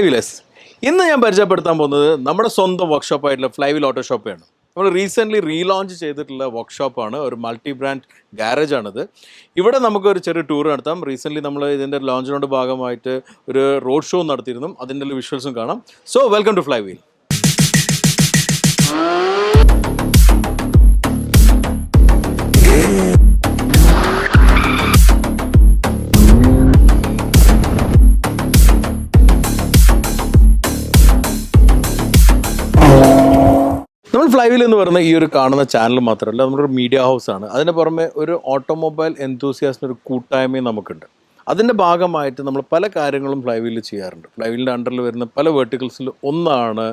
Wheelers ഇന്ന് ഞാൻ പരിചയപ്പെടുത്താൻ പോകുന്നത് നമ്മുടെ സ്വന്തം വർക്ക്ഷോപ്പ് ആയിട്ടുള്ള ഫ്ലൈവിൽ ഓട്ടോ ഷോപ്പാണ് നമ്മൾ റീസെന്റ്ലി റീലോഞ്ച് ചെയ്തിട്ടുള്ള വർക്ക്ഷോപ്പാണ് ഒരു മൾട്ടി ബ്രാൻഡ് ഗാരേജ് ആണിത്. ഇവിടെ നമുക്ക് ഒരു ചെറിയ ടൂർ നടത്താം. റീസെന്റ്ലി നമ്മൾ ഇതിന്റെ ലോഞ്ചിനോട് ഭാഗമായിട്ട് ഒരു റോഡ് ഷോ നടത്തിയിരുന്നു. അതിന്റെ വിഷ്വൽസും കാണാം. So welcome to fly wheel ഫ്ലൈവിൽ എന്ന് പറയുന്ന ഈ ഒരു കാണുന്ന ചാനൽ മാത്രമല്ല നമ്മളൊരു മീഡിയ ഹൗസ് ആണ്. അതിന് പുറമെ ഒരു ഓട്ടോമൊബൈൽ എന്തൂസിയാസിന് ഒരു കൂട്ടായ്മയും നമുക്കുണ്ട്. അതിന്റെ ഭാഗമായിട്ട് നമ്മൾ പല കാര്യങ്ങളും ഫ്ലൈവീൽ ചെയ്യാറുണ്ട്. ഫ്ലൈവീലിന്റെ അണ്ടറിൽ വരുന്ന പല വേർട്ടിക്കൽസിൽ ഒന്നാണ്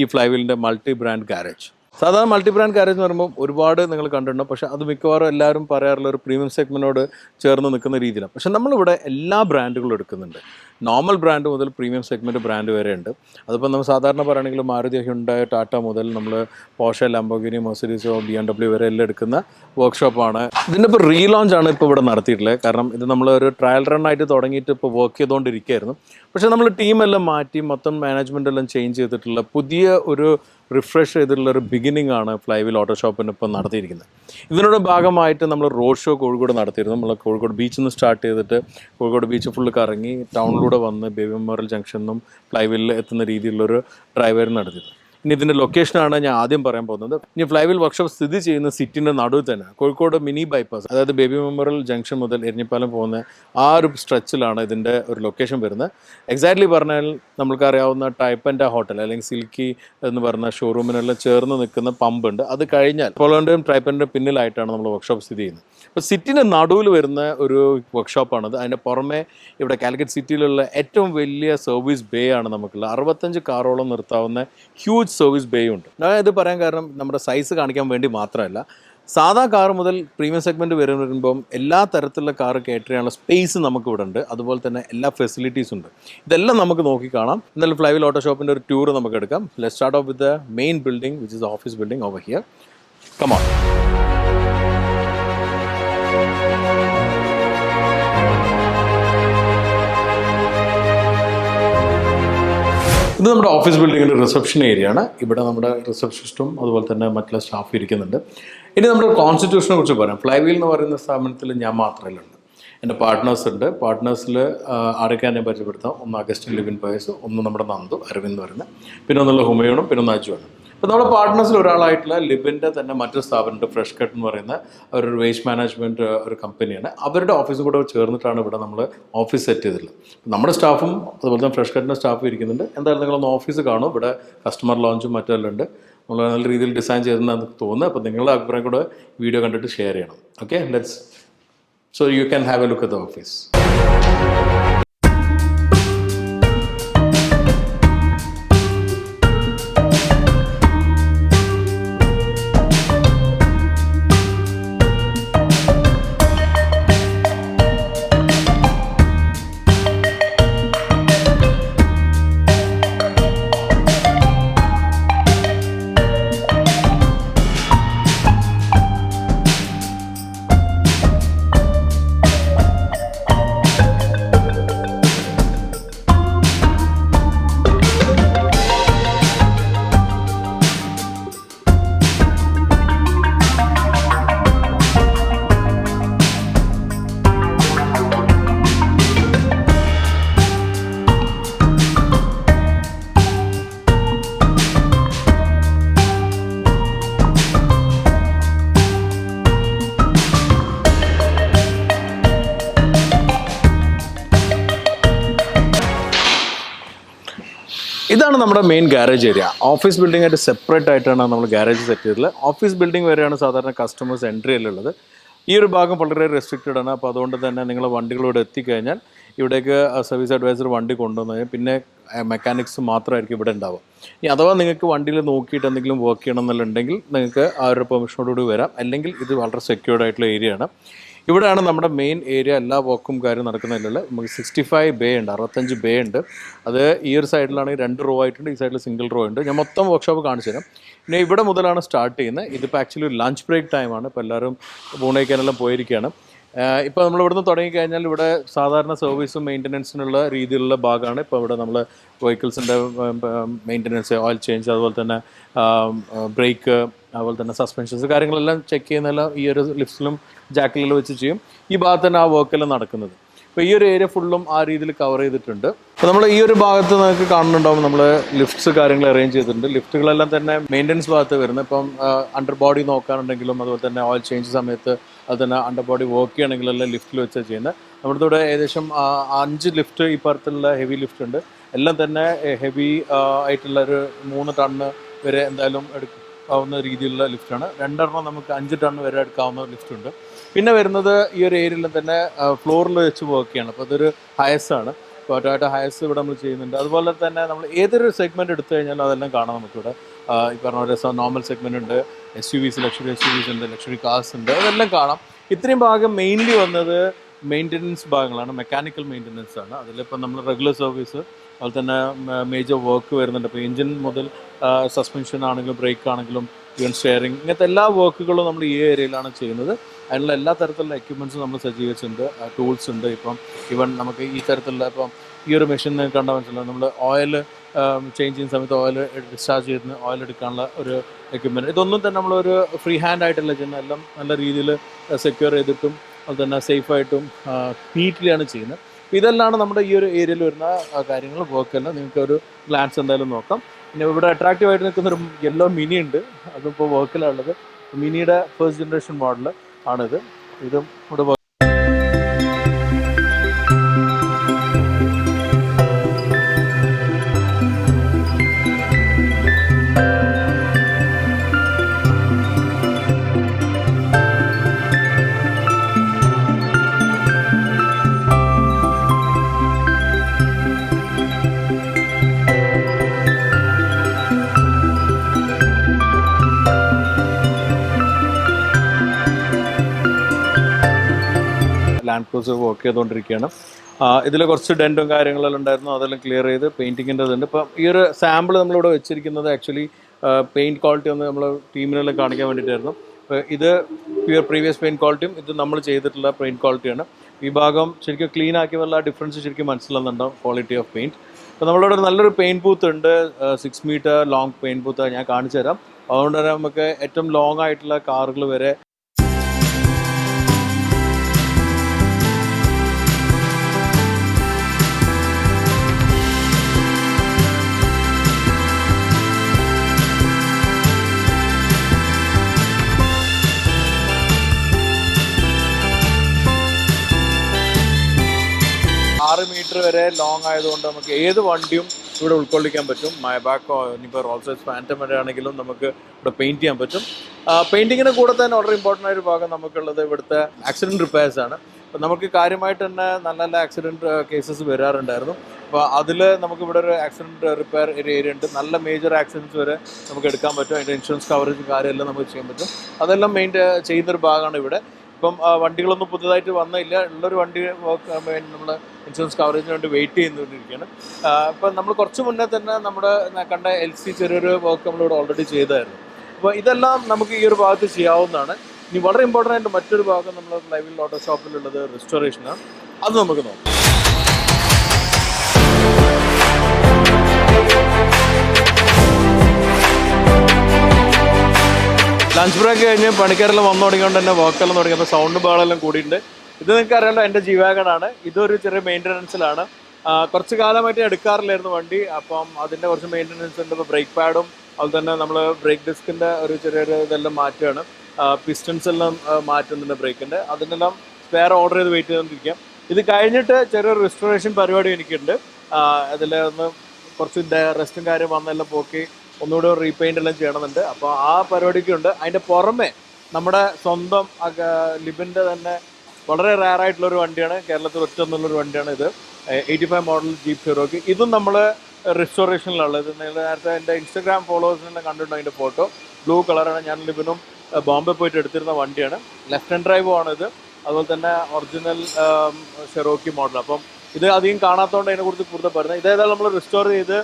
ഈ ഫ്ലൈവീലിന്റെ മൾട്ടി ബ്രാൻഡ് ഗാരേജ് സാധാരണ മൾട്ടി ബ്രാൻഡ് ഗാരേജ് എന്ന് പറയുമ്പോൾ ഒരുപാട് നിങ്ങൾ കണ്ടിട്ടുണ്ട്. പക്ഷേ അത് മിക്കവാറും എല്ലാവരും പറയാറുള്ള ഒരു പ്രീമിയം സെഗ്മെന്റോട് ചേർന്ന് നിൽക്കുന്ന രീതിയിലാണ്. പക്ഷേ നമ്മളിവിടെ എല്ലാ ബ്രാൻഡുകളും എടുക്കുന്നുണ്ട്. നോർമൽ ബ്രാൻഡ് മുതൽ പ്രീമിയം സെഗ്മെന്റ് ബ്രാൻഡ് വരെ ഉണ്ട്. അതിപ്പോൾ നമ്മൾ സാധാരണ പറയുകയാണെങ്കിൽ മാരുതി ഹ്യുണ്ടായ ടാറ്റ മുതൽ നമ്മൾ പോഷ ലംബോഗിനി മെർസിഡീസോ ബി എം ഡബ്ല്യു വരെ എല്ലാം എടുക്കുന്ന വർക്ക്ഷോപ്പാണ് ഇതിന്റെ ഇപ്പോൾ റീലോഞ്ച് ആണ് ഇപ്പോൾ ഇവിടെ നടത്തിയിട്ടുള്ളത്. കാരണം ഇത് നമ്മൾ ഒരു ട്രയൽ റൺ ആയിട്ട് തുടങ്ങിയിട്ട് ഇപ്പോൾ വർക്ക് ചെയ്തുകൊണ്ടിരിക്കുകയായിരുന്നു. പക്ഷേ നമ്മൾ ടീമെല്ലാം മാറ്റി മൊത്തം മാനേജ്മെന്റ് എല്ലാം ചേഞ്ച് ചെയ്തിട്ടുള്ള പുതിയ ഒരു റിഫ്രഷ് ചെയ്തിട്ടുള്ള ഒരു ബിഗിനിങ് ആണ് ഫ്ലൈവിൽ ഓട്ടോ ഷോപ്പിന് ഇപ്പം നടത്തിയിരിക്കുന്നത്. ഇതിനോട് ഭാഗമായിട്ട് നമ്മൾ റോഡ് ഷോ കോഴിക്കോട് നടത്തിയിരുന്നു. നമ്മൾ കോഴിക്കോട് ബീച്ചിൽ നിന്ന് സ്റ്റാർട്ട് ചെയ്തിട്ട് കോഴിക്കോട് ബീച്ച് ഫുള്ള് കറങ്ങി ടൗണിലൂടെ വന്ന് ബേബി മെമ്മോറിയൽ ജംഗ്ഷനിൽ ഫ്ലൈവിൽ എത്തുന്ന രീതിയിലുള്ളൊരു ഡ്രൈവർ നടത്തിയിരുന്നു ഇനി ഇതിന്റെ ലൊക്കേഷനാണ് ഞാൻ ആദ്യം പറയാൻ പോകുന്നത്. ഇനി ഫ്ലൈവിൽ വർക്ക്ഷോപ്പ് സ്ഥിതി ചെയ്യുന്ന സിറ്റിന്റെ നടുവിൽ തന്നെ കോഴിക്കോട് മിനി ബൈപ്പാസ് അതായത് ബേബി മെമ്മോറിയൽ ജംഗ്ഷൻ മുതൽ എരിഞ്ഞിപ്പാലം പോകുന്ന ആ ഒരു സ്ട്രെച്ചിലാണ് ഇതിന്റെ ഒരു ലൊക്കേഷൻ വരുന്നത്. എക്സാക്ട്ലി പറഞ്ഞാൽ നമ്മൾക്കറിയാവുന്ന ആൻഡ് ഹോട്ടൽ അല്ലെങ്കിൽ സിൽക്കി എന്ന് പറഞ്ഞ ഷോറൂമിനെല്ലാം ചേർന്ന് നിൽക്കുന്ന പമ്പ് ഉണ്ട്. അത് കഴിഞ്ഞാൽ പോളോന്റെയും ടൈപ്പന്റെയും പിന്നിലായിട്ടാണ് നമ്മൾ വർക്ക്ഷോപ്പ് സ്ഥിതി ചെയ്യുന്നത്. അപ്പോൾ സിറ്റിന്റെ നടുവിൽ വരുന്ന ഒരു വർക്ക്ഷോപ്പാണത് അതിന്റെ പുറമെ ഇവിടെ കാലിക്കറ്റ് സിറ്റിയിലുള്ള ഏറ്റവും വലിയ സർവീസ് ബേ ആണ് നമുക്കുള്ളത്. അറുപത്തഞ്ച് കാറോളം നിർത്താവുന്ന ഹ്യൂജ് സർവീസ് ബേ ഉണ്ട്. ഞാൻ ഇത് പറയാൻ കാരണം നമ്മുടെ സൈസ് കാണിക്കാൻ വേണ്ടി മാത്രമല്ല സാധാ കാർ മുതൽ പ്രീമിയം സെഗ്മെന്റ് വരും വരുമ്പം എല്ലാ തരത്തിലുള്ള കാർ കയറ്റി ചെയ്യാനുള്ള സ്പേസ് നമുക്ക് ഇവിടെ ഉണ്ട്. അതുപോലെ തന്നെ എല്ലാ ഫെസിലിറ്റീസും ഉണ്ട്. ഇതെല്ലാം നമുക്ക് നോക്കി കാണാം. എന്നാലും ഫ്ലൈവിൽ ഓട്ടോ ഷോപ്പിന്റെ ഒരു ടൂർ നമുക്ക് എടുക്കാം. Let start off with the main building which is office building over here come on ഇത് നമ്മുടെ ഓഫീസ് ബിൽഡിങ്ങിന്റെ റിസപ്ഷൻ ഏരിയ ആണ്. ഇവിടെ നമ്മുടെ റിസപ്ഷനിസ്റ്റും അതുപോലെ തന്നെ മറ്റുള്ള സ്റ്റാഫ് ഇരിക്കുന്നുണ്ട്. ഇനി നമ്മുടെ കോൺസ്റ്റിറ്റ്യൂഷനെ കുറിച്ച് പറയാം. ഫ്ലൈവീൽ എന്ന് പറയുന്ന സ്ഥാപനത്തിൽ ഞാൻ മാത്രമല്ല ഉണ്ട് എന്റെ പാർട്ട്നേഴ്സ് ഉണ്ട്. പാർട്ട്നേഴ്സിൽ ആരൊക്കെ എന്നെ പരിചയപ്പെടുത്താം? ഒന്ന് അഗസ്റ്റിൻ ലിവിൻ പയസ് ഒന്ന് നമ്മുടെ നന്ദു അരവിന്ദ് പറയുന്നത് പിന്നെ ഒന്നുള്ള ഹുമയോണും പിന്നെ ഒന്ന് അജുവാണ് അപ്പോൾ നമ്മുടെ പാർട്ട്നേഴ്സിൽ ഒരാളായിട്ടുള്ള ലിബിന്റെ തന്നെ മറ്റൊരു സ്ഥാപനമുണ്ട് ഫ്രഷ് കട്ട് എന്ന് പറയുന്ന. ഒരു വേസ്റ്റ് മാനേജ്മെന്റ് ഒരു കമ്പനിയാണ് അവരുടെ ഓഫീസും കൂടെ ചേർന്നിട്ടാണ് ഇവിടെ നമ്മൾ ഓഫീസ് സെറ്റ് ചെയ്തിട്ടുള്ളത്. നമ്മുടെ സ്റ്റാഫും അതുപോലെ തന്നെ ഫ്രഷ് കട്ടിന്റെ സ്റ്റാഫും ഇരിക്കുന്നുണ്ട്. എന്തായാലും നിങ്ങളൊന്ന് ഓഫീസ് കാണും. ഇവിടെ കസ്റ്റമർ ലോഞ്ചും മറ്റെല്ലാം ഉണ്ട്. നമ്മൾ നല്ല രീതിയിൽ ഡിസൈൻ ചെയ്തെന്നാണ് തോന്നുന്നത് അപ്പോൾ നിങ്ങളുടെ അഭിപ്രായം കൂടെ വീഡിയോ കണ്ടിട്ട് ഷെയർ ചെയ്യണം. Okay let's so you can have a look at the office ഇതാണ് നമ്മുടെ main garage area office building ആയിട്ട് സെപ്പറേറ്റ് ആയിട്ടാണ് നമ്മൾ ഗാരേജ് സെറ്റ് ചെയ്തിട്ടുള്ളത്. ഓഫീസ് ബിൽഡിംഗ് വരെയാണ് സാധാരണ കസ്റ്റമേഴ്സ് എൻട്രി ഉള്ളത്. ഈ ഒരു ഭാഗം വളരെ റെസ്ട്രിക്റ്റഡ് ആണ്. അപ്പോൾ അതുകൊണ്ട് തന്നെ നിങ്ങൾ വണ്ടികളോട് എത്തിക്കഴിഞ്ഞാൽ ഇവിടേക്ക് സർവീസ് അഡ്വൈസർ വണ്ടി കൊണ്ടുവന്നു പിന്നെ മെക്കാനിക്സ് മാത്രമായിരിക്കും ഇവിടെ ഉണ്ടാവുക. ഇനി അഥവാ നിങ്ങൾക്ക് വണ്ടിയിൽ നോക്കിയിട്ട് എന്തെങ്കിലും വർക്ക് ചെയ്യണം എന്നുണ്ടെങ്കിൽ നിങ്ങൾക്ക് ആ ഒരു പെർമിഷനോടുകൂടി വരാം. അല്ലെങ്കിൽ ഇത് വളരെ സെക്യൂർഡ് ആയിട്ടുള്ള ഏരിയ ആണ്. ഇവിടെയാണ് നമ്മുടെ മെയിൻ ഏരിയ എല്ലാ വർക്കും കാര്യം നടക്കുന്നതിലുള്ള നമുക്ക് സിക്സ്റ്റി ഫൈവ് ബേ ഉണ്ട് അറുപത്തഞ്ച് ബേ ഉണ്ട്. അത് ഈ ഒരു സൈഡിലാണെങ്കിൽ രണ്ട് റോ ആയിട്ടുണ്ട് ഈ സൈഡിൽ സിംഗിൾ റോ ഉണ്ട്. ഞാൻ മൊത്തം വർക്ക്ഷോപ്പ് കാണിച്ചു തരാം. പിന്നെ ഇവിടെ മുതലാണ് സ്റ്റാർട്ട് ചെയ്യുന്നത്. ഇതിപ്പോൾ ആക്ച്വലി ഒരു ലഞ്ച് ബ്രേക്ക് ടൈമാണ് ഇപ്പോൾ എല്ലാവരും പൂണേക്കാനെല്ലാം പോയിരിക്കുകയാണ്. ഇപ്പോൾ നമ്മൾ ഇവിടുന്ന് തുടങ്ങിക്കഴിഞ്ഞാൽ ഇവിടെ സാധാരണ സർവീസും മെയിന്റനൻസിനുള്ള രീതിയിലുള്ള ഭാഗമാണ്. ഇപ്പോൾ ഇവിടെ നമ്മൾ വെഹിക്കിൾസിന്റെ മെയിന്റനൻസ് ഓയിൽ ചേഞ്ച് അതുപോലെ തന്നെ ബ്രേക്ക് അതുപോലെ തന്നെ സസ്പെൻഷൻസ് കാര്യങ്ങളെല്ലാം ചെക്ക് ചെയ്യുന്നതെല്ലാം ഈ ഒരു ലിഫ്റ്റിലും ജാക്കിലും വെച്ച് ചെയ്യും. ഈ ഭാഗത്ത് തന്നെ ആ വർക്കെല്ലാം നടക്കുന്നത്. അപ്പോൾ ഈ ഒരു ഏരിയ ഫുള്ളും ആ രീതിയിൽ കവർ ചെയ്തിട്ടുണ്ട്. അപ്പോൾ നമ്മൾ ഈ ഒരു ഭാഗത്ത് നിങ്ങൾക്ക് കാണുന്നുണ്ടാവും നമ്മൾ ലിഫ്റ്റ്സ് കാര്യങ്ങൾ അറേഞ്ച് ചെയ്തിട്ടുണ്ട്. ലിഫ്റ്റുകളെല്ലാം തന്നെ മെയിന്റനൻസ് ഭാഗത്ത് വരുന്നത്. ഇപ്പം അണ്ടർ ബോഡി നോക്കാനുണ്ടെങ്കിലും അതുപോലെ തന്നെ ഓയിൽ ചേഞ്ച് സമയത്ത് അത് തന്നെ അണ്ടർ ബോഡി വർക്ക് ചെയ്യണമെങ്കിലെല്ലാം ലിഫ്റ്റിൽ വെച്ചാണ് ചെയ്യുന്നത്. നമ്മുടെ ഇവിടെ ഏകദേശം അഞ്ച് ലിഫ്റ്റ് ഈ ഹെവി ലിഫ്റ്റ് ഉണ്ട്. എല്ലാം തന്നെ ഹെവി ആയിട്ടുള്ള ഒരു മൂന്ന് ടണ്ണ് വരെ എന്തായാലും എടുക്കാവുന്ന രീതിയിലുള്ള ലിഫ്റ്റാണ് രണ്ടെണ്ണം നമുക്ക് അഞ്ച് ടൺ വരെ എടുക്കാവുന്ന ലിഫ്റ്റ് ഉണ്ട്. പിന്നെ വരുന്നത് ഈ ഒരു ഏരിയയിൽ തന്നെ ഫ്ലോറിൽ വെച്ച് പോവുകയാണ് അപ്പോൾ അതൊരു ഹയസ് ആണ്. ടൊയോട്ട ഹയസ് ഇവിടെ നമ്മൾ ചെയ്യുന്നുണ്ട്. അതുപോലെ തന്നെ നമ്മൾ ഏതൊരു സെഗ്മെന്റ് എടുത്തു കഴിഞ്ഞാലും അതെല്ലാം കാണാം നമുക്കിവിടെ. ഈ പറഞ്ഞ പോലെ നോർമൽ സെഗ്മെന്റ് ഉണ്ട്. S U Vs luxury S U Vs ഉണ്ട് ലക്ഷറി കാർസ് ഉണ്ട്. അതെല്ലാം കാണാം. ഇത്രയും ഭാഗം മെയിൻലി വന്നത് മെയിന്റനൻസ് ഭാഗങ്ങളാണ് മെക്കാനിക്കൽ മെയിന്റനൻസ് ആണ്. അതിലിപ്പോൾ നമ്മൾ റെഗുലർ സർവീസ് അതുപോലെ തന്നെ മേജർ വർക്ക് വരുന്നുണ്ട്. ഇപ്പോൾ എഞ്ചിൻ മുതൽ സസ്പെൻഷൻ ആണെങ്കിലും ബ്രേക്ക് ആണെങ്കിലും ഈവൻ ഷെയറിങ് ഇങ്ങനത്തെ എല്ലാ വർക്കുകളും നമ്മൾ ഈ ഏരിയയിലാണ് ചെയ്യുന്നത്. അതിനുള്ള എല്ലാ തരത്തിലുള്ള എക്യുപ്മെന്റ്സും നമ്മൾ സജ്ജീകരിച്ചിട്ടുണ്ട് ടൂൾസ് ഉണ്ട്. ഇപ്പം ഈവൻ നമുക്ക് ഈ തരത്തിലുള്ള ഇപ്പം ഈ ഒരു മെഷീൻ കണ്ടാൽ മനസ്സിലാവും. നമ്മൾ ഓയിൽ ചേഞ്ച് ചെയ്യുന്ന സമയത്ത് ഓയിൽ ഡിസ്ചാർജ് ചെയ്യുന്ന ഓയിൽ എടുക്കാനുള്ള ഒരു എക്യുപ്മെന്റ് ഇതൊന്നും തന്നെ നമ്മളൊരു ഫ്രീ ഹാൻഡ് ആയിട്ടല്ല ചെയ്യുന്നത്. എല്ലാം നല്ല രീതിയിൽ സെക്യൂർ ചെയ്തിട്ടും അതുപോലെ തന്നെ സേഫായിട്ടും നീറ്റ്ലിയാണ് ചെയ്യുന്നത്. അപ്പോൾ ഇതെല്ലാം നമ്മുടെ ഈ ഒരു ഏരിയയിൽ വരുന്ന കാര്യങ്ങൾ വർക്കെല്ലാം നിങ്ങൾക്ക് ഒരു ഗ്ലാൻസ് എന്തായാലും നോക്കാം. പിന്നെ ഇവിടെ അട്രാക്റ്റീവ് ആയിട്ട് നിൽക്കുന്ന ഒരു യെല്ലോ മിനി ഉണ്ട്. അതിപ്പോൾ വർക്കിലാണുള്ളത് മിനിയുടെ ഫസ്റ്റ് ജനറേഷൻ മോഡൽ ആണിത്. ഇതും ഇവിടെ ക്രൂസർ വർക്ക് ചെയ്തുകൊണ്ടിരിക്കുകയാണ് ഇതിൽ കുറച്ച് ഡെന്റും കാര്യങ്ങളെല്ലാം ഉണ്ടായിരുന്നു. അതെല്ലാം ക്ലിയർ ചെയ്ത് പെയിന്റിങ്ങിന്റെ ഇതുണ്ട് ഇപ്പം ഈ ഒരു സാമ്പിൾ നമ്മളിവിടെ വെച്ചിരിക്കുന്നത് ആക്ച്വലി പെയിന്റ് ക്വാളിറ്റി ഒന്ന് നമ്മൾ ടീമിനെല്ലാം കാണിക്കാൻ വേണ്ടിയിട്ടായിരുന്നു. ഇത് പ്യുവർ പ്രീവിയസ് പെയിന്റ് ക്വാളിറ്റിയും ഇത് നമ്മൾ ചെയ്തിട്ടുള്ള പെയിന്റ് ക്വാളിറ്റിയാണ് ഈ ഭാഗം ശരിക്കും ക്ലീൻ ആക്കിയവല്ല ഡിഫറൻസ് ശരിക്കും മനസ്സിലാകുന്നുണ്ടാവും ക്വാളിറ്റി ഓഫ് പെയിന്റ് അപ്പോൾ നമ്മളിവിടെ നല്ലൊരു പെയിന്റ് ബൂത്ത് ഉണ്ട്. Six metre long paint booth ഞാൻ കാണിച്ചു തരാം അതുകൊണ്ട് തന്നെ നമുക്ക് ഏറ്റവും ലോങ് ആയിട്ടുള്ള കാറുകൾ വരെ മീറ്റർ വരെ ലോങ് ആയതുകൊണ്ട് നമുക്ക് ഏത് വണ്ടിയും ഇവിടെ ഉൾക്കൊള്ളിക്കാൻ പറ്റും. മയബാക്കോ ഇനിയിപ്പോൾ റോൾസൈസ് ഫാന്റം വരെ ആണെങ്കിലും നമുക്ക് ഇവിടെ പെയിന്റ് ചെയ്യാൻ പറ്റും. പെയിന്റിങ്ങിന് കൂടെ തന്നെ വളരെ ഇമ്പോർട്ടന്റ് ആയൊരു ഭാഗം നമുക്കുള്ളത് ഇവിടുത്തെ ആക്സിഡന്റ് റിപ്പയേഴ്സ് ആണ്. അപ്പോൾ നമുക്ക് കാര്യമായിട്ട് തന്നെ നല്ല നല്ല ആക്സിഡന്റ് കേസസ് വരാറുണ്ടായിരുന്നു. അപ്പോൾ അതിൽ നമുക്ക് ഇവിടെ ഒരു ആക്സിഡന്റ് റിപ്പയർ ഒരു ഏരിയ ഉണ്ട്. നല്ല മേജർ ആക്സിഡന്റ്സ് വരെ നമുക്ക് എടുക്കാൻ പറ്റും. അതിന്റെ ഇൻഷുറൻസ് കവറേജ് കാര്യമെല്ലാം നമുക്ക് ചെയ്യാൻ പറ്റും. അതെല്ലാം മെയിൻ ചെയ്യുന്നൊരു ഭാഗമാണ് ഇവിടെ. ഇപ്പം വണ്ടികളൊന്നും പുതുതായിട്ട് വന്നില്ല. ഉള്ളൊരു വണ്ടി നമ്മൾ ഇൻഷുറൻസ് കവറേജിന് വേണ്ടി വെയിറ്റ് ചെയ്തുകൊണ്ടിരിക്കുകയാണ്. അപ്പം നമ്മൾ കുറച്ച് മുന്നേ തന്നെ നമ്മുടെ കണ്ട എൽ സി ചെറിയൊരു വർക്ക് നമ്മളിവിടെ ഓൾറെഡി ചെയ്തായിരുന്നു. അപ്പോൾ ഇതെല്ലാം നമുക്ക് ഈ ഒരു ഭാഗത്ത് ചെയ്യാവുന്നതാണ്. ഇനി വളരെ ഇമ്പോർട്ടന്റ് ആയിട്ട് മറ്റൊരു ഭാഗം നമ്മൾ ലൈവിൽ ഓട്ടോ ഷോപ്പിലുള്ളത് റെസ്റ്റോറേഷനാണ് അത് നമുക്ക് നോക്കാം. ലഞ്ച് ബ്രേക്ക് കഴിഞ്ഞ് പണിക്കാരെല്ലാം വന്നു തുടങ്ങിയോണ്ട് തന്നെ വർക്കെല്ലാം തുടങ്ങിയപ്പോൾ സൗണ്ട് ബാളെല്ലാം കൂടിയിട്ടുണ്ട്. ഇത് നിങ്ങൾക്ക് അറിയാലോ എന്റെ ജീവാഗണാണ്. ഇതൊരു ചെറിയ മെയിന്റനൻസിലാണ് കുറച്ച് കാലമായിട്ട് എടുക്കാറില്ലായിരുന്നു വണ്ടി. അപ്പം അതിന്റെ കുറച്ച് മെയിന്റനൻസ് ഉണ്ട്. ഇപ്പോൾ ബ്രേക്ക് പാഡും അതുപോലെ തന്നെ നമ്മൾ ബ്രേക്ക് ഡിസ്കിന്റെ ഒരു ചെറിയൊരു ഇതെല്ലാം മാറ്റുകയാണ്. പിസ്റ്റൻസ് എല്ലാം മാറ്റുന്നുണ്ട് ബ്രേക്കിന്റെ അതിനെല്ലാം സ്പെയർ ഓർഡർ ചെയ്ത് വെയിറ്റ് ചെയ്തുകൊണ്ടിരിക്കാം ഇത് കഴിഞ്ഞിട്ട് ചെറിയൊരു റെസ്റ്റോറേഷൻ പരിപാടി എനിക്കുണ്ട്. അതിൽ ഒന്ന് കുറച്ച് റെസ്റ്റും കാര്യം വന്നെല്ലാം പോക്കി ഒന്നുകൂടെ റീപെയിന്റ് എല്ലാം ചെയ്യണമെന്നുണ്ട്. അപ്പോൾ ആ പരിപാടിക്കുണ്ട് അതിന്റെ പുറമെ നമ്മുടെ സ്വന്തം ലിബിന്റെ തന്നെ വളരെ റയർ ആയിട്ടുള്ള ഒരു വണ്ടിയാണ്. കേരളത്തിൽ ഒറ്റ എന്നുള്ളൊരു വണ്ടിയാണ് ഇത്. എയ്റ്റി ഫൈവ് മോഡൽ ജീപ്പ് ഹീറോക്ക് ഇതും നമ്മൾ റിസ്റ്റോറേഷനിലുള്ളത് നേരത്തെ എന്റെ ഇൻസ്റ്റഗ്രാം ഫോളോവേഴ്സിനെ കണ്ടിട്ടുണ്ട് അതിന്റെ ഫോട്ടോ ബ്ലൂ കളറാണ് ഞാൻ ലിബിനും ബോംബെ പോയിട്ട് എടുത്തിരുന്ന വണ്ടിയാണ്. ലെഫ്റ്റ് ഹാൻഡ് ഡ്രൈവ് ആണ് ഇത്. അതുപോലെ തന്നെ ഒറിജിനൽ ഷെറോക്കി മോഡൽ അപ്പം ഇത് അധികം കാണാത്തതുകൊണ്ട് അതിനെക്കുറിച്ച് കൂടുതൽ പറയുന്നത് ഇതേതായാലും നമ്മൾ റിസ്റ്റോർ ചെയ്ത്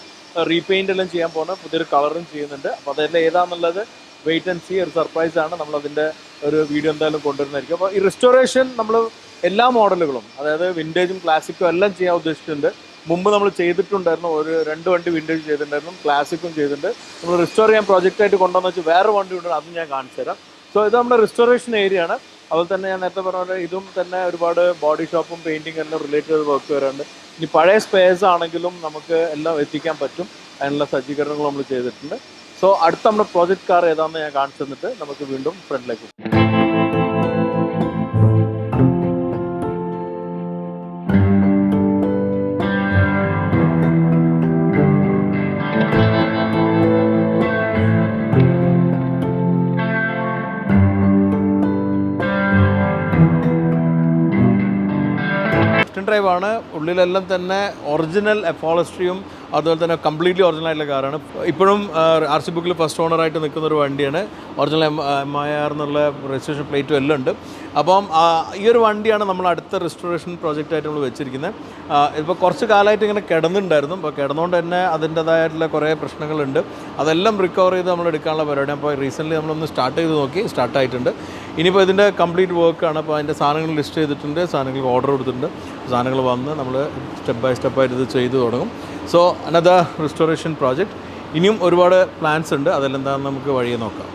റീപെയിന്റ് എല്ലാം ചെയ്യാൻ പോകുന്ന പുതിയൊരു കളറും ചെയ്യുന്നുണ്ട്. അപ്പോൾ അതെല്ലാം ഏതാണെന്നുള്ളത് വെയിറ്റ് ആൻഡ് സി ഒരു സർപ്രൈസ് ആണ്. നമ്മൾ അതിന്റെ ഒരു വീഡിയോ എന്തായാലും കൊണ്ടുവരുന്നതായിരിക്കും. അപ്പോൾ ഈ റെസ്റ്റോറേഷൻ നമ്മൾ എല്ലാ മോഡലുകളും അതായത് വിന്റേജും ക്ലാസിക്കും എല്ലാം ചെയ്യാൻ ഉദ്ദേശിച്ചിട്ടുണ്ട്. മുമ്പ് നമ്മൾ ചെയ്തിട്ടുണ്ടായിരുന്നു. ഒരു രണ്ട് വണ്ടി വിന്റേജ് ചെയ്തിട്ടുണ്ടായിരുന്നു. ക്ലാസിക്കും ചെയ്തിട്ടുണ്ട്. നമ്മൾ റിസ്റ്റോർ ചെയ്യാൻ പ്രോജക്റ്റായിട്ട് കൊണ്ടുവന്ന് വെച്ച് വേറെ വണ്ടി ഉണ്ട്. അതും ഞാൻ കാണിച്ചു തരാം സോ ഇത് നമ്മുടെ റിസ്റ്റോറേഷൻ ഏരിയ ആണ്. അതുപോലെ തന്നെ ഞാൻ നേരത്തെ പറഞ്ഞ പോലെ ഇതും തന്നെ ഒരുപാട് ബോഡി ഷോപ്പും പെയിന്റിംഗ് എല്ലാം റിലേറ്റഡ് ചെയ്ത് വർക്ക് വരാറുണ്ട്. ഇനി പഴയ സ്പേസ് ആണെങ്കിലും നമുക്ക് എല്ലാം എത്തിക്കാൻ പറ്റും. അതിനുള്ള സജ്ജീകരണങ്ങൾ നമ്മൾ ചെയ്തിട്ടുണ്ട്. സോ അടുത്ത നമ്മുടെ പ്രോജക്റ്റ് കാർ ഏതാണെന്ന് ഞാൻ കാണിച്ചു തന്നിട്ട് നമുക്ക് വീണ്ടും ഫ്രണ്ടിലേക്ക് ഡ്രൈവാണ് ഡ്രൈവ് ആണ്. ഉള്ളിലെല്ലാം തന്നെ ഒറിജിനൽ എഫോളസ്ട്രിയും അതുപോലെ തന്നെ കംപ്ലീറ്റ്ലി ഒറിജിനൽ ആയിട്ടുള്ള കാറാണ് ഇപ്പോഴും ആർ സി ബുക്കിൽ ഫസ്റ്റ് ഓണറായിട്ട് നിൽക്കുന്ന ഒരു വണ്ടിയാണ്. Original M M I R എന്നുള്ള രജിസ്ട്രേഷൻ പ്ലേറ്റും എല്ലാം ഉണ്ട്. അപ്പം ഈ ഒരു വണ്ടിയാണ് നമ്മൾ അടുത്ത റെസ്റ്റോറേഷൻ പ്രോജക്റ്റായിട്ട് നമ്മൾ വെച്ചിരിക്കുന്നത്. ഇപ്പോൾ കുറച്ച് കാലമായിട്ട് ഇങ്ങനെ കിടന്നുണ്ടായിരുന്നു. അപ്പോൾ കിടന്നുകൊണ്ട് തന്നെ അതിന്റേതായിട്ടുള്ള കുറേ പ്രശ്നങ്ങളുണ്ട്. അതെല്ലാം റിക്കവർ ചെയ്ത് നമ്മൾ എടുക്കാനുള്ള പരിപാടി അപ്പോൾ റീസെന്റ്ലി നമ്മളൊന്ന് സ്റ്റാർട്ട് ചെയ്ത് നോക്കി സ്റ്റാർട്ടായിട്ടുണ്ട് ഇനിയിപ്പോൾ ഇതിന്റെ കംപ്ലീറ്റ് വർക്കാണ് അപ്പോൾ അതിന്റെ സാധനങ്ങൾ ലിസ്റ്റ് ചെയ്തിട്ടുണ്ട്. സാധനങ്ങൾ ഓർഡർ കൊടുത്തിട്ടുണ്ട്. സാധനങ്ങൾ വന്ന് നമ്മൾ സ്റ്റെപ്പ് ബൈ സ്റ്റെപ്പായിട്ട് ഇത് ചെയ്തു തുടങ്ങും. സോ അനദർ റിസ്റ്റോറേഷൻ പ്രോജക്റ്റ് ഇനിയും ഒരുപാട് പ്ലാൻസ് ഉണ്ട്. അതെല്ലാം എന്താണെന്ന് നമുക്ക് വഴിയെ നോക്കാം.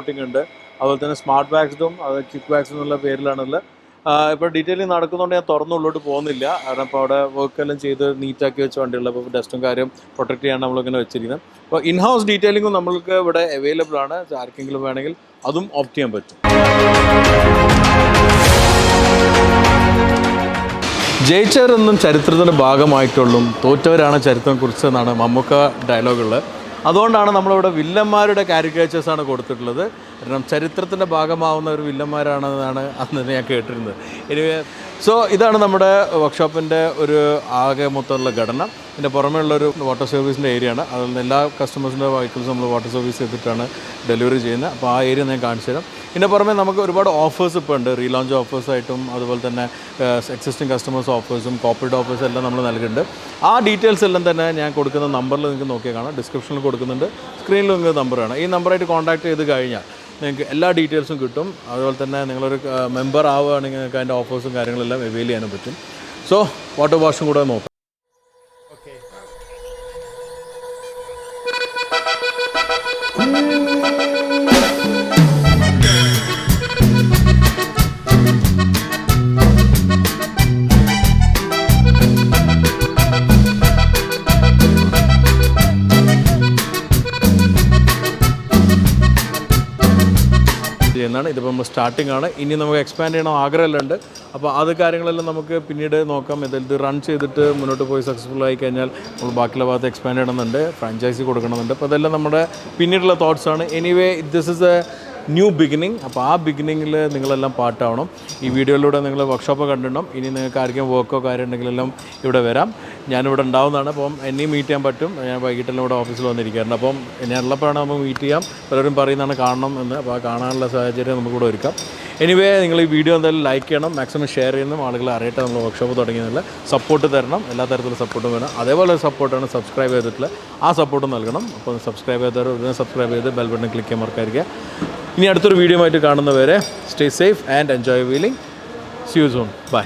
കോട്ടിംഗ് ഉണ്ട്. അതുപോലെ തന്നെ സ്മാർട്ട് വാക്സ്ഡും അത് ക്വിക്ക് വാക്സും എന്നുള്ള പേരിലാണുള്ളത്. ഇപ്പോൾ ഡീറ്റെയിലിംഗ് നടക്കുന്നതുകൊണ്ട് ഞാൻ തുറന്ന് ഉള്ളോട്ട് പോകുന്നില്ല. കാരണം ഇപ്പോൾ അവിടെ വർക്കെല്ലാം ചെയ്ത് നീറ്റാക്കി വെച്ച വണ്ടിയുള്ള അപ്പോൾ ഡസ്റ്റും കാര്യം പ്രൊട്ടക്ട് ചെയ്യാൻ നമ്മളിങ്ങനെ വെച്ചിരിക്കുന്നത്. അപ്പോൾ ഇൻ ഹൗസ് ഡീറ്റെയിലിംഗും നമ്മൾക്ക് ഇവിടെ അവൈലബിൾ ആണ്. ആർക്കെങ്കിലും വേണമെങ്കിൽ അതും ഓപ്റ്റ് ചെയ്യാൻ പറ്റും. ജയിച്ചവരൊന്നും ചരിത്രത്തിന്റെ ഭാഗമായിട്ടുള്ളും. തോറ്റവരാണ് ചരിത്രം കുറിച്ചതെന്നാണ് മമ്മൂക്ക ഡയലോഗുള്ളത് അതുകൊണ്ടാണ് നമ്മളിവിടെ വില്ലന്മാരുടെ കാരിക്കേച്ചേഴ്സാണ് കൊടുത്തിട്ടുള്ളത്. കാരണം ചരിത്രത്തിന്റെ ഭാഗമാവുന്ന ഒരു വില്ലന്മാരാണെന്നാണ് അന്ന് ഞാൻ കേട്ടിരുന്നത്. ഇനി സോ ഇതാണ് നമ്മുടെ വർക്ക്ഷോപ്പിന്റെ ഒരു ആകെ മൊത്തമുള്ള ഘടന. ഇതിന്റെ പുറമേ ഉള്ളൊരു വാട്ടർ സർവീസിന്റെ ഏരിയ ആണ്. അതിൽ നിന്ന് എല്ലാ കസ്റ്റമേഴ്സിന്റെ വെഹിക്കിൾസ് നമ്മൾ വാട്ടർ സർവീസ് ചെയ്തിട്ടാണ് ഡെലിവറി ചെയ്യുന്നത്. അപ്പോൾ ആ ഏരിയ ഞാൻ കാണിച്ചു തരാം. ഇതിന്റെ പുറമെ നമുക്ക് ഒരുപാട് ഓഫേഴ്സ് ഇപ്പോൾ ഉണ്ട്. റീലോഞ്ച് ഓഫേഴ്സായിട്ടും അതുപോലെ തന്നെ എക്സിസ്റ്റിംഗ് കസ്റ്റമേഴ്സ് ഓഫേഴ്സും കോപ്പറേറ്റ് ഓഫേഴ്സ് എല്ലാം നമ്മൾ നൽകുന്നുണ്ട് ആ ഡീറ്റെയിൽസ് എല്ലാം തന്നെ ഞാൻ കൊടുക്കുന്ന നമ്പറിൽ നിങ്ങൾക്ക് നോക്കിയാൽ കാണാം. ഡിസ്ക്രിപ്ഷനിൽ കൊടുക്കുന്നുണ്ട്. സ്ക്രീനിൽ നിങ്ങൾക്ക് നമ്പറാണ് ഈ നമ്പറായിട്ട് കോൺടാക്ട് ചെയ്ത് കഴിഞ്ഞാൽ നിങ്ങൾക്ക് എല്ലാ ഡീറ്റെയിൽസും കിട്ടും. അതുപോലെ തന്നെ നിങ്ങളൊരു മെമ്പർ ആവുകയാണെങ്കിൽ നിങ്ങൾക്ക് അതിന്റെ ഓഫേഴ്സും കാര്യങ്ങളെല്ലാം അവൈൽ ചെയ്യാനും പറ്റും. സോ വാട്ടർ വാഷും കൂടെ നോക്കാം. ചെയ്യുന്നതാണ്. ഇതിപ്പോൾ നമ്മൾ സ്റ്റാർട്ടിംഗ് ആണ്. ഇനി നമുക്ക് എക്സ്പാൻഡ് ചെയ്യണം. ആഗ്രഹമെല്ലാം ഉണ്ട് അപ്പോൾ അത് കാര്യങ്ങളെല്ലാം നമുക്ക് പിന്നീട് നോക്കാം. ഇത് റൺ ചെയ്തിട്ട് മുന്നോട്ട് പോയി സക്സസ്ഫുൾ ആയി കഴിഞ്ഞാൽ നമ്മൾ ബാക്കിയുള്ള ഭാഗത്ത് എക്സ്പാൻഡ് ചെയ്യണമെന്നുണ്ട്. ഫ്രാഞ്ചൈസി കൊടുക്കണമെന്നുണ്ട്. അപ്പോൾ അതെല്ലാം നമ്മുടെ പിന്നീടുള്ള തോട്ട്സ് ആണ്. Anyway this is a new beginning. അപ്പോൾ ആ ബിഗിനിങ്ങിൽ നിങ്ങളെല്ലാം പാട്ടാവണം. ഈ വീഡിയോയിലൂടെ നിങ്ങൾ വർക്ക്ഷോപ്പ് കണ്ടിട്ടുണ്ടാവും. ഇനി നിങ്ങൾക്ക് ആർക്കും വർക്കോ കാര്യം ഉണ്ടെങ്കിലെല്ലാം ഇവിടെ വരാം. ഞാനിവിടെ ഉണ്ടാവുന്നതാണ്. അപ്പം എന്നെയും മീറ്റ് ചെയ്യാൻ പറ്റും. ഞാൻ വൈകിട്ടെല്ലാം ഇവിടെ ഓഫീസിൽ വന്നിരിക്കുകയാണ്. അപ്പം ഞാൻ ഉള്ളപ്പോഴാണ് നമുക്ക് മീറ്റ് ചെയ്യാം. പലരും പറയുന്നതാണ് കാണണം എന്ന്. അപ്പോൾ ആ കാണാനുള്ള സാഹചര്യം നമുക്കിവിടെ ഒരുക്കാം. എനിവേ നിങ്ങൾ ഈ വീഡിയോ എന്തായാലും ലൈക്ക് ചെയ്യണം. മാക്സിമം ഷെയർ ചെയ്യണം ആളുകളെ അറിയട്ടെ നമ്മൾ വർക്ക്ഷോപ്പ് തുടങ്ങിയതിൽ സപ്പോർട്ട് തരണം. എല്ലാ തരത്തിലുള്ള സപ്പോർട്ടും വേണം. അതേപോലെ ഒരു സപ്പോർട്ടാണ് സബ്സ്ക്രൈബ് ചെയ്തിട്ടുള്ള. ആ സപ്പോർട്ടും നൽകണം. അപ്പോൾ സബ്സ്ക്രൈബ് ചെയ്തവർ ഉടനെ സബ്സ്ക്രൈബ് ചെയ്ത് ബെൽ ബട്ടൺ ക്ലിക്ക് ചെയ്യാൻ മറക്കാതിരിക്കുക. ഇനി അടുത്തൊരു വീഡിയോ ആയിട്ട് കാണുന്നവരെ stay safe and enjoy wheeling see you bye